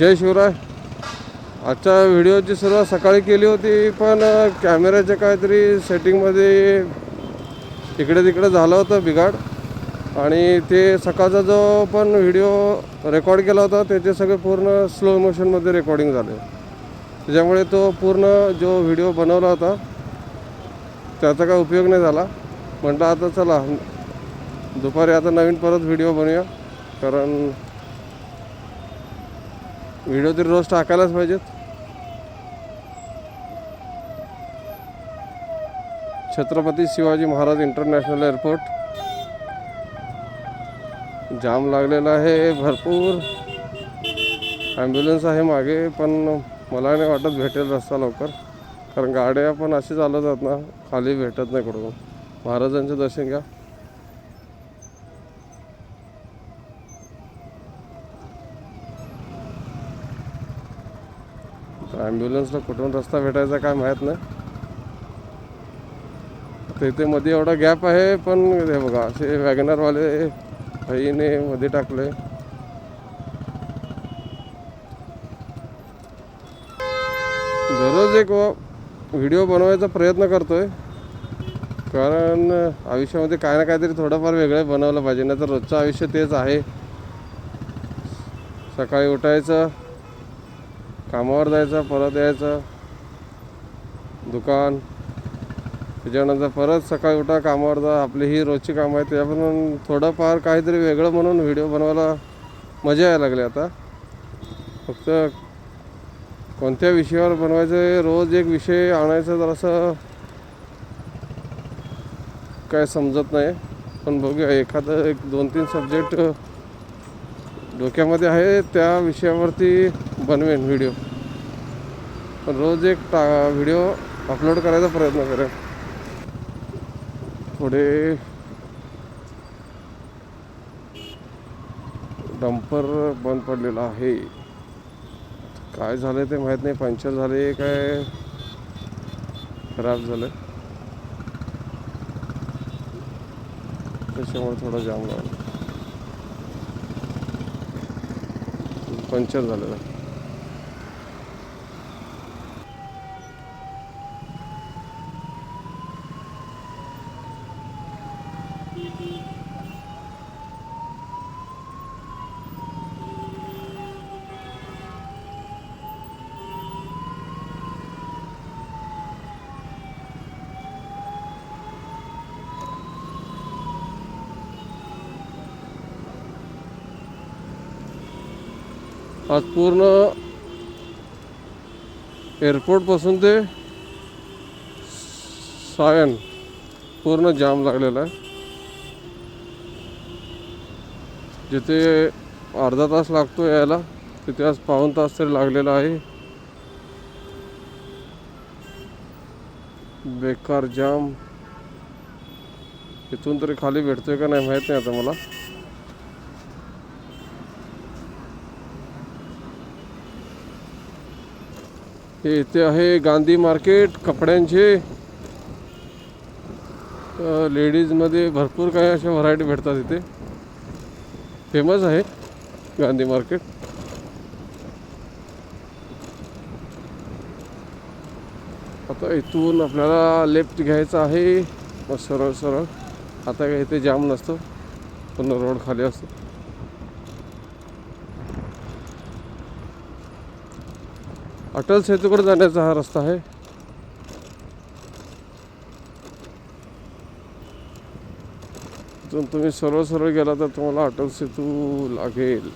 जय शिवराय. आजच्या व्हिडिओची सुरुवात सकाळी केली होती पण कॅमेऱ्याच्या काहीतरी सेटिंगमध्ये इकडे तिकडे झालं होतं बिघाड. आणि ते सकाळचा जो पण व्हिडिओ रेकॉर्ड केला होता त्याचे सगळे पूर्ण स्लो मोशनमध्ये रेकॉर्डिंग झाले. त्याच्यामुळे तो पूर्ण जो व्हिडिओ बनवला होता त्याचा काय उपयोग नाही झाला. म्हटलं आता चला दुपारी आता नवीन परत व्हिडिओ बनवूया. कारण व्हिडिओ तरी रोज टाकायलाच पाहिजेत. Chhatrapati Shivaji Maharaj international airport. Jam लागलेला आहे भरपूर. ॲम्ब्युलन्स आहे मागे पण मला नाही वाटत भेटेल रस्ता लवकर. कारण गाड्या पण अशी चालवतात ना खाली भेटत नाही कुठून. महाराजांचं दर्शन घ्या. ॲम्ब्युलन्सला कुठून रस्ता भेटायचा काय माहीत नाही. तर इथे मध्ये एवढा गॅप आहे पण हे बघा असे वॅगनरवाले भाईने मध्ये टाकले. दररोज एक व्हिडिओ बनवायचा प्रयत्न करतोय कारण आयुष्यामध्ये काय ना काहीतरी थोडंफार वेगळं बनवलं पाहिजे नाही तर रोजचं आयुष्य तेच आहे. सकाळी उठायचं कामावर जायचं परत यायचं दुकान त्याच्यानंतर परत सकाळी उठा कामावर जा आपली ही रोजची कामं आहेत त्यापासून थोडंफार काहीतरी वेगळं म्हणून व्हिडिओ बनवायला मजा यायला लागली आता. फक्त कोणत्या विषयावर बनवायचं आहे, रोज एक विषय आणायचं जरासं काय समजत नाही. पण बघूया एखादं एक दोन तीन सब्जेक्ट डोक्यामध्ये आहे त्या विषयावरती बनवेन व्हिडिओ पण रोज एक टा व्हिडिओ अपलोड करायचा प्रयत्न करेन. थोडे डंपर बंद पडलेला आहे. काय झालं ते माहीत नाही. पंक्चर झाले काय? खराब झालं त्याच्यामुळे थोडा जाम लागला. पंक्चर झालेला. आज पूर्ण एअरपोर्टपासून ते सायन पूर्ण जाम लागलेला आहे. जिथे अर्धा तास लागतो यायला तिथे आज पाऊण तास तरी लागलेला आहे. बेकार जाम इथून तरी खाली भेटतोय का नाही माहीत नाही आता मला. हे इथे आहे गांधी मार्केट कपड्यांचे. लेडीजमध्ये भरपूर काही अशा व्हरायटी भेटतात इथे. फेमस आहे गांधी मार्केट. आता इथून आपल्याला लेफ्ट घ्यायचा आहे. मग सरळ सरळ. आता काय इथे जाम नसतो. पूर्ण रोड खाली असतो. अटल सेतूकडे जाण्याचा हा रस्ता आहे. तुम्ही सरळ सरळ गेला तर तुम्हाला अटल सेतू लागेल.